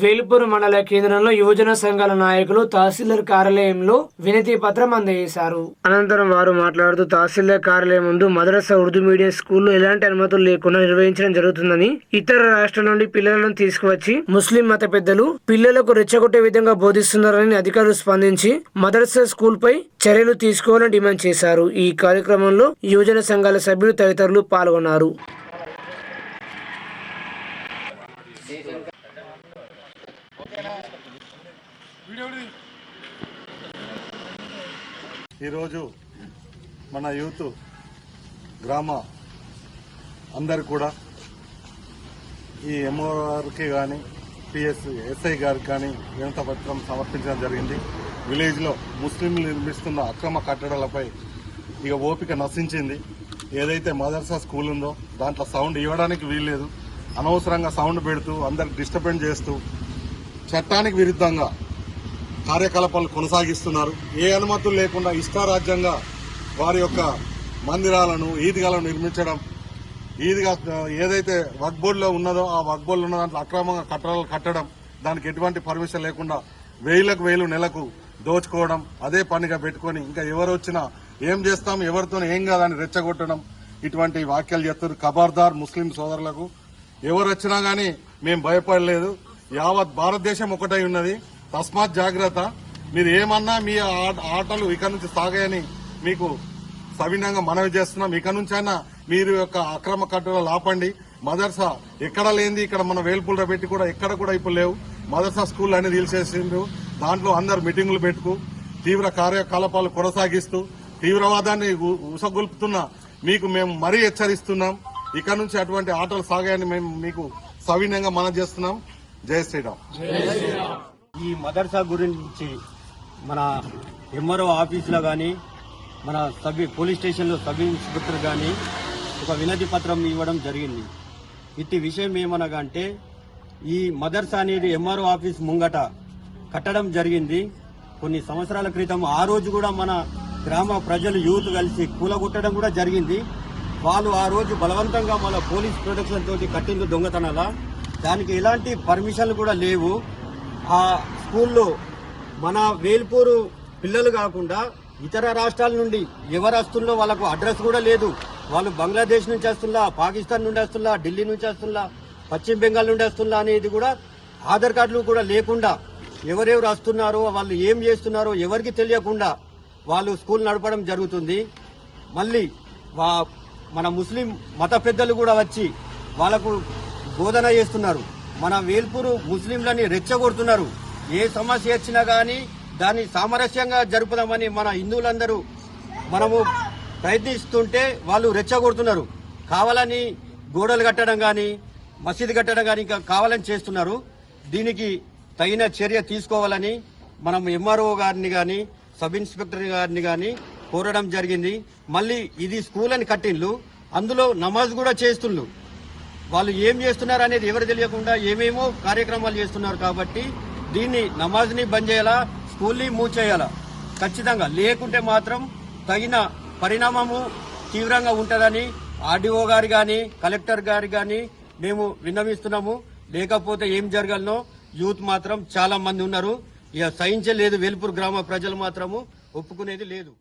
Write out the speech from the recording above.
వేలుపూరు మండల కేంద్రంలో యువజన సంఘాల నాయకులు తహసీల్దార్ కార్యాలయంలో వినతి పత్రం అందజేశారు. అనంతరం వారు మాట్లాడుతూ తహసీల్దార్ కార్యాలయం ముందు మదరసా ఉర్దూ మీడియం స్కూల్లో ఎలాంటి అనుమతులు లేకుండా నిర్వహించడం జరుగుతుందని ఇతర రాష్ట్రాల నుండి పిల్లలను తీసుకువచ్చి ముస్లిం మత పెద్దలు పిల్లలకు రెచ్చగొట్టే విధంగా బోధిస్తున్నారని అధికారులు స్పందించి మదరసా స్కూల్ పై చర్యలు తీసుకోవాలని డిమాండ్ చేశారు. ఈ కార్యక్రమంలో యువజన సంఘాల సభ్యులు తదితరులు పాల్గొన్నారు. ఈరోజు మన యూత్ గ్రామ అందరు కూడా ఈ ఎంఓఆర్కి కానీ పిఎస్ ఎస్ఐ గారికి కానీ వినత పత్రం సమర్పించడం జరిగింది. విలేజ్లో ముస్లింలు నిర్మిస్తున్న అక్రమ కట్టడాలపై ఇక ఓపిక నశించింది. ఏదైతే మదర్సా స్కూల్ ఉందో దాంట్లో సౌండ్ ఇవ్వడానికి వీల్లేదు. అనవసరంగా సౌండ్ పెడుతూ అందరికి డిస్టర్బెన్స్ చేస్తూ చట్టానికి విరుద్ధంగా కార్యకలాపాలు కొనసాగిస్తున్నారు. ఏ అనుమతులు లేకుండా ఇష్టారాజ్యంగా వారి యొక్క మందిరాలను ఈద్గాలను నిర్మించడం ఈద్గా ఏదైతే వక్బోర్డులో ఉన్నదో ఆ వక్బోర్డులో ఉన్న దాంట్లో అక్రమంగా కట్టడాలు కట్టడం దానికి ఎటువంటి పర్మిషన్ లేకుండా వేలకు వేలు నెలకు దోచుకోవడం అదే పనిగా పెట్టుకొని ఇంకా ఎవరు వచ్చినా ఏం చేస్తాం ఎవరితో ఏం కాదని రెచ్చగొట్టడం ఇటువంటి వ్యాఖ్యలు చేస్తారు ఖబర్దార్ ముస్లిం సోదరులకు. ఎవరు వచ్చినా కానీ మేము భయపడలేదు. యావత్ భారతదేశం ఒకటై ఉన్నది. తస్మాత్ జాగ్రత్త. మీరు ఏమన్నా మీ ఆ- ఆటలు ఇక నుంచి సాగాయని మీకు సవినంగా మనవి చేస్తున్నాం. ఇక నుంచి అయినా మీరు యొక్క అక్రమ కట్టడాలు ఆపండి మదర్సా ఎక్కడ లేనిది ఇక్కడ మన వేల్పుల్లో పెట్టి కూడా ఎక్కడ కూడా ఇప్పుడు లేవు. మదర్సా స్కూల్ అనేది తీసేసిండ్రు దాంట్లో అందరు మీటింగులు పెట్టుకు తీవ్ర కార్యకలాపాలు కొనసాగిస్తూ తీవ్రవాదాన్ని ఉ- ఉసగొల్పుతున్న మీకు మేము మరీ హెచ్చరిస్తున్నాం. ఇక నుంచి అటువంటి ఆటలు సాగాయని మేము మీకు సవినయంగా మనం చేస్తున్నాం. జై శ్రీరామ్. ఈ మదర్సా గురించి మన ఎంఆర్ఓ ఆఫీసులో కానీ మన సబ్ పోలీస్ స్టేషన్లో సబ్ ఇన్స్పెక్టర్ కానీ ఒక వినతి పత్రం ఇవ్వడం జరిగింది. ఇట్టి విషయం ఏమనగా అంటే ఈ మదర్సా అనేది ఎంఆర్ఓ ఆఫీస్ ముంగట కట్టడం జరిగింది. కొన్ని సంవత్సరాల క్రితం ఆ రోజు కూడా మన గ్రామ ప్రజలు యూత్ కలిసి కూలగొట్టడం కూడా జరిగింది. వాళ్ళు ఆ రోజు బలవంతంగా మన పోలీస్ ప్రొటెక్షన్ తోటి కట్టింది దొంగతనాల? దానికి ఎలాంటి పర్మిషన్లు కూడా లేవు. ఆ స్కూల్లో మన వేల్పూరు పిల్లలు కాకుండా ఇతర రాష్ట్రాల నుండి ఎవరు వస్తుందో వాళ్ళకు అడ్రస్ కూడా లేదు. వాళ్ళు బంగ్లాదేశ్ నుంచి వస్తుందా పాకిస్తాన్ నుండి వస్తుందా ఢిల్లీ నుంచి వస్తుందా పశ్చిమ బెంగాల్ నుండి వస్తుందా అనేది కూడా ఆధార్ కార్డులు కూడా లేకుండా ఎవరెవరు వస్తున్నారో వాళ్ళు ఏం చేస్తున్నారో ఎవరికి తెలియకుండా వాళ్ళు స్కూల్ నడపడం జరుగుతుంది. మళ్ళీ వా- మన ముస్లిం మత పెద్దలు కూడా వచ్చి వాళ్ళకు బోధన చేస్తున్నారు. మన వేల్పూరు ముస్లింలని రెచ్చగొడుతున్నారు. ఏ సమస్య వచ్చినా కానీ దాన్ని సామరస్యంగా జరుపుదామని మన హిందువులందరూ మనము ప్రయత్నిస్తుంటే వాళ్ళు రెచ్చగొడుతున్నారు. కావాలని గోడలు కట్టడం కానీ మసీదు కట్టడం కానీ ఇంకా కావాలని చేస్తున్నారు. దీనికి తగిన చర్య తీసుకోవాలని మనం ఎంఆర్ఓ గారిని కానీ సబ్ ఇన్స్పెక్టర్ గారిని కానీ కోరడం జరిగింది. మళ్ళీ ఇది స్కూల్ అని కట్టిండ్లు. అందులో నమాజ్ కూడా చేస్తుండ్రు వాళ్ళు ఏం చేస్తున్నారు అనేది ఎవరు తెలియకుండా ఏమేమో కార్యక్రమాలు చేస్తున్నారు కాబట్టి దీన్ని నమాజ్ని బంద్ చేయాలా స్కూల్ని మూవ్ చేయాలా? ఖచ్చితంగా. లేకుంటే మాత్రం తగిన పరిణామము తీవ్రంగా ఉంటుందని ఆర్డీఓ గారు కానీ కలెక్టర్ గారు కానీ మేము విన్నవిస్తున్నాము. లేకపోతే ఏం జరగాలనో యూత్ మాత్రం చాలా మంది ఉన్నారు. ఇక సహించలేదు వేల్పూర్ గ్రామ ప్రజలు మాత్రము. ఒప్పుకునేది లేదు.